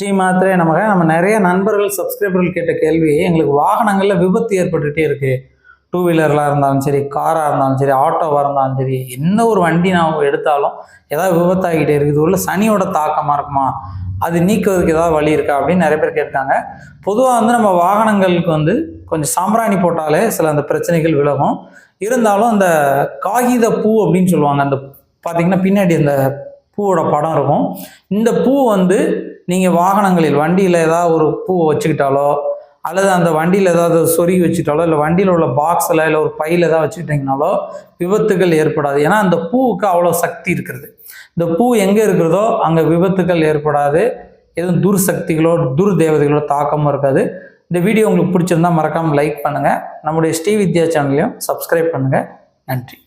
ஸ்ரீ மாத்திரே நமக்கு நம்ம நிறைய நண்பர்கள் சப்ஸ்கிரைபர்கள் கேட்ட கேள்வி எங்களுக்கு வாகனங்களில் விபத்து ஏற்பட்டுகிட்டே இருக்குது டூ வீலரில் இருந்தாலும் சரி காராக இருந்தாலும் சரி ஆட்டோவாக இருந்தாலும் சரி என்ன ஒரு வண்டி நான் எடுத்தாலும் ஏதாவது விபத்தாகிட்டே இருக்குது உள்ள சனியோட தாக்கமாக இருக்குமா? அது நீக்குவதற்கு ஏதாவது வழி இருக்கா? அப்படின்னு நிறைய பேர் கேட்டாங்க பொதுவாக வந்து நம்ம வாகனங்களுக்கு வந்து கொஞ்சம் சாம்பிராணி போட்டாலே சில அந்த பிரச்சனைகள் விலகும். இருந்தாலும் அந்த காகித பூ அப்படின்னு சொல்லுவாங்க. அந்த பார்த்தீங்கன்னா பின்னாடி அந்த பூவோட படம் இருக்கும். இந்த பூ வந்து நீங்கள் வாகனங்களில் வண்டியில் ஏதாவது ஒரு பூவை வச்சுக்கிட்டாலோ அல்லது அந்த வண்டியில் ஏதாவது சொருகி வச்சுக்கிட்டாலோ இல்லை வண்டியில் உள்ள பாக்ஸில் இல்லை ஒரு பையில் ஏதாவது வச்சுக்கிட்டிங்கனாலோ விபத்துகள் ஏற்படாது. ஏன்னா அந்த பூவுக்கு அவ்வளோ சக்தி இருக்கிறது. இந்த பூ எங்கே இருக்கிறதோ அங்கே விபத்துகள் ஏற்படாது. எதுவும் துர்சக்திகளோ துர் தேவதைகளோ தாக்கமும் இருக்காது. இந்த வீடியோ உங்களுக்கு பிடிச்சிருந்தா மறக்காமல் லைக் பண்ணுங்கள் நம்முடைய ஸ்ரீ வித்யா சேனலையும் சப்ஸ்கிரைப் பண்ணுங்கள் நன்றி.